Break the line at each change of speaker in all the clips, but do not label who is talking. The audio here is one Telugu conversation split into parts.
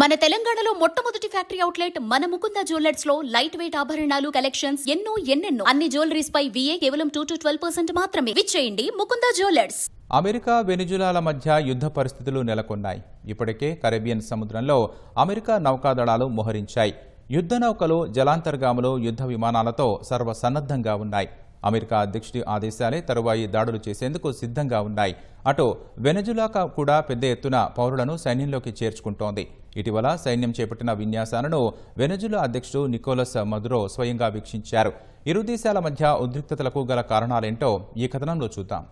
మన తెలంగాణలో మొట్టమొదటి ఫ్యాక్టరీ అవుట్లెట్ మన ముకుంద జ్యువెలర్స్లో లైట్ వెయిట్ ఆభరణాలు కలెక్షన్స్ ఎన్నో ఎన్నెన్నో. అన్ని జ్యువెలరీస్ పై విఏ కేవలం టూ టు ట్వెల్వ్ పర్సెంట్ మాత్రమే. విచ్చేయండి ముకుంద జ్యువెలర్స్.
అమెరికా వెనిజులాల మధ్య యుద్ధ పరిస్థితులు నెలకొన్నాయి. ఇప్పటికే కరేబియన్ సముద్రంలో అమెరికా నౌకాదళాలు మోహరించాయి. యుద్ధ నౌకలు జలాంతర్గాములు యుద్ధ విమానాలతో సర్వసన్నద్ధంగా ఉన్నాయి. అమెరికా అధ్యక్షుడి ఆదేశాలే తరువాయి దాడులు చేసేందుకు సిద్ధంగా ఉన్నాయి. అటు వెనజులాకా కూడా పెద్ద ఎత్తున పౌరులను సైన్యంలోకి చేర్చుకుంటోంది. ఇటీవల సైన్యం చేపట్టిన విన్యాసాలను వెనజులా అధ్యక్షుడు నికోలస్ మదురో స్వయంగా వీక్షించారు. ఇరు దేశాల మధ్య ఉద్రిక్తతలకు గల కారణాలేంటో ఈ కథనంలో చూద్దాం.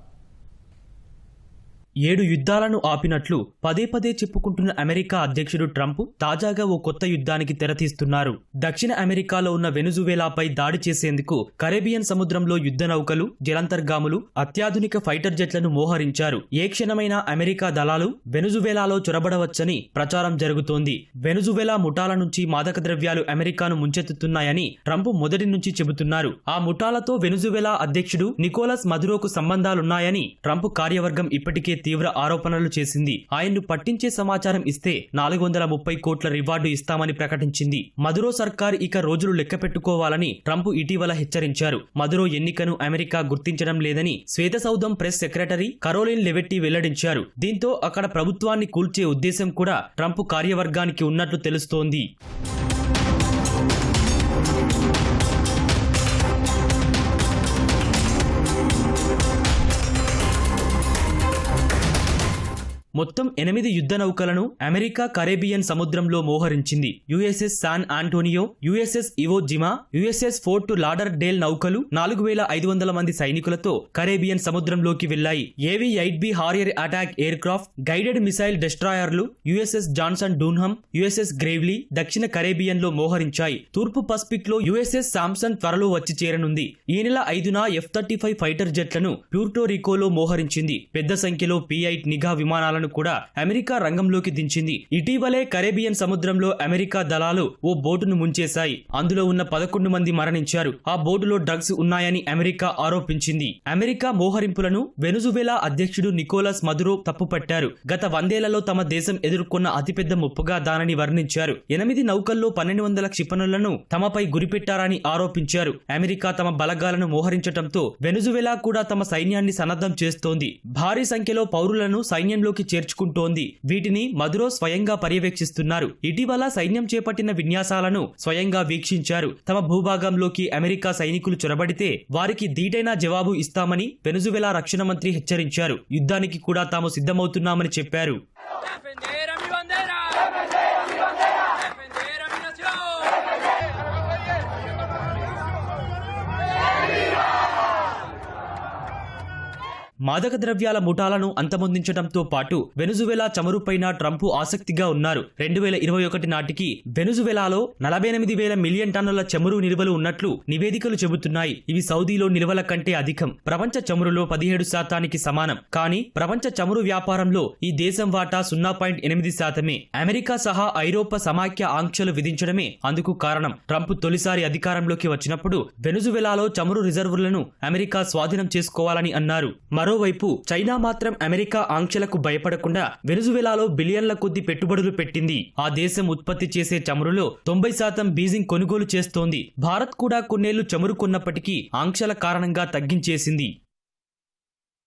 ఏడు యుద్ధాలను ఆపినట్లు పదే పదే చెప్పుకుంటున్న అమెరికా అధ్యక్షుడు ట్రంప్ తాజాగా ఓ కొత్త యుద్ధానికి తెరతీస్తున్నారు దక్షిణ అమెరికాలో ఉన్న వెనుజువేలాపై దాడి చేసేందుకు కరేబియన్ సముద్రంలో యుద్ధ నౌకలు జలంతర్గాములు అత్యాధునిక ఫైటర్ జెట్లను మోహరించారు. ఏ క్షణమైనా అమెరికా దళాలు వెనుజువేలాలో చొరబడవచ్చని ప్రచారం జరుగుతోంది. వెనుజువేలా ముఠాల నుంచి మాదక ద్రవ్యాలు అమెరికాను ముంచెత్తుతున్నాయని ట్రంప్ మొదటి నుంచి చెబుతున్నారు. ఆ ముఠాలతో వెనుజువేలా అధ్యక్షుడు నికోలస్ మధురోకు సంబంధాలున్నాయని ట్రంప్ కార్యవర్గం ఇప్పటికే తీవ్ర ఆరోపణలు చేసింది. ఆయన్ను పట్టించే సమాచారం ఇస్తే నాలుగు వందల ముప్పై కోట్ల రివార్డు ఇస్తామని ప్రకటించింది. మదురో సర్కార్ ఇక రోజులు లెక్క పెట్టుకోవాలని ట్రంప్ ఇటీవల హెచ్చరించారు. మదురో ఎన్నికను అమెరికా గుర్తించడం లేదని శ్వేతసౌధం ప్రెస్ సెక్రటరీ కరోలిన్ లెవెట్టి వెల్లడించారు. దీంతో అక్కడ ప్రభుత్వాన్ని కూల్చే ఉద్దేశం కూడా ట్రంప్ కార్యవర్గానికి ఉన్నట్లు తెలుస్తోంది. మొత్తం ఎనిమిది యుద్ధ నౌకలను అమెరికా కరేబియన్ సముద్రంలో మోహరించింది. USS San Antonio USS Iwo Jima USS Fort Lauderdale నౌకలు నాలుగు వేల ఐదు వందల మంది సైనికులతో కరేబియన్ సముద్రంలోకి వెళ్ళాయి AV eight B Harrier attack aircraft guided missile డెస్ట్రాయర్లు USS Johnson Dunham USS Gravely దక్షిణ కరేబియన్లో మోహరించాయి. తూర్పు పసిఫిక్లో యుఎస్ఎస్ సామ్సన్ త్వరలో వచ్చి చేరనుంది. ఈ నెల ఐదున ఎఫ్ థర్టీ ఫైవ్ ఫైటర్ జెట్లను ప్యూర్టోరికోలో మోహరించింది. పెద్ద సంఖ్యలో పీఐట్ నిఘా విమానాలను కూడా అమెరికా రంగంలోకి దించింది. ఇటీవలే కరేబియన్ సముద్రంలో అమెరికా దళాలు ఓ బోటును ముంచేశాయి. అందులో ఉన్న పదకొండు మంది మరణించారు. ఆ బోటులో డ్రగ్స్ ఉన్నాయని అమెరికా ఆరోపించింది. అమెరికా మోహరింపులను వెనుజువేలా అధ్యక్షుడు నికోలస్ మదురో తప్పుపట్టారు. గత వందేళ్ళలో తమ దేశం ఎదుర్కొన్న అతిపెద్ద ముప్పుగా దానిని వర్ణించారు. ఎనిమిది నౌకల్లో పన్నెండు వందల క్షిపణులను తమపై గురిపెట్టారని ఆరోపించారు. అమెరికా తమ బలగాలను మోహరించటంతో వెనుజువేలా కూడా తమ సైన్యాన్ని సన్నద్ధం చేస్తోంది. భారీ సంఖ్యలో పౌరులను సైన్యంలోకి చేర్చుకుంటోంది. వీటిని మధురో స్వయంగా పర్యవేక్షిస్తున్నారు. ఇటీవల సైన్యం చేపట్టిన విన్యాసాలను స్వయంగా వీక్షించారు. తమ భూభాగంలోకి అమెరికా సైనికులు చొరబడితే వారికి దీటైన జవాబు ఇస్తామని వెనుజువెలా రక్షణ మంత్రి హెచ్చరించారు. యుద్ధానికి కూడా తాము సిద్ధమవుతున్నామని చెప్పారు. మాదక ద్రవ్యాల ముఠాలను అంతమొందించడంతో పాటు వెనుజువెలా చమురుపైన ట్రంప్ ఆసక్తిగా ఉన్నారు. రెండు వేల ఇరవై ఒకటి నాటికి వెనుజువెలాలో నలభై ఎనిమిది వేల మిలియన్ టన్నుల చమురు నిల్వలు ఉన్నట్లు నివేదికలు చెబుతున్నాయి. ఇవి సౌదీలో నిల్వల కంటే అధికం. ప్రపంచ చమురులో పదిహేడు శాతానికి సమానం. కానీ ప్రపంచ చమురు వ్యాపారంలో ఈ దేశం వాటా సున్నా పాయింట్ ఎనిమిది శాతమే. అమెరికా సహా ఐరోపా సమాఖ్య ఆంక్షలు విధించడమే అందుకు కారణం. ట్రంప్ తొలిసారి అధికారంలోకి వచ్చినప్పుడు వెనుజువెలాలో చమురు రిజర్వులను అమెరికా స్వాధీనం చేసుకోవాలని అన్నారు. మరోవైపు చైనా మాత్రం అమెరికా ఆంక్షలకు భయపడకుండా వెనుజువెలాలో బిలియన్ల కొద్ది పెట్టుబడులు పెట్టింది. ఆ దేశం ఉత్పత్తి చేసే చమురులో తొంభై శాతం బీజింగ్ కొనుగోలు చేస్తోంది. భారత్ కూడా కొన్నేళ్ళు చమురు కొన్నప్పటికీ ఆంక్షల కారణంగా తగ్గించేసింది.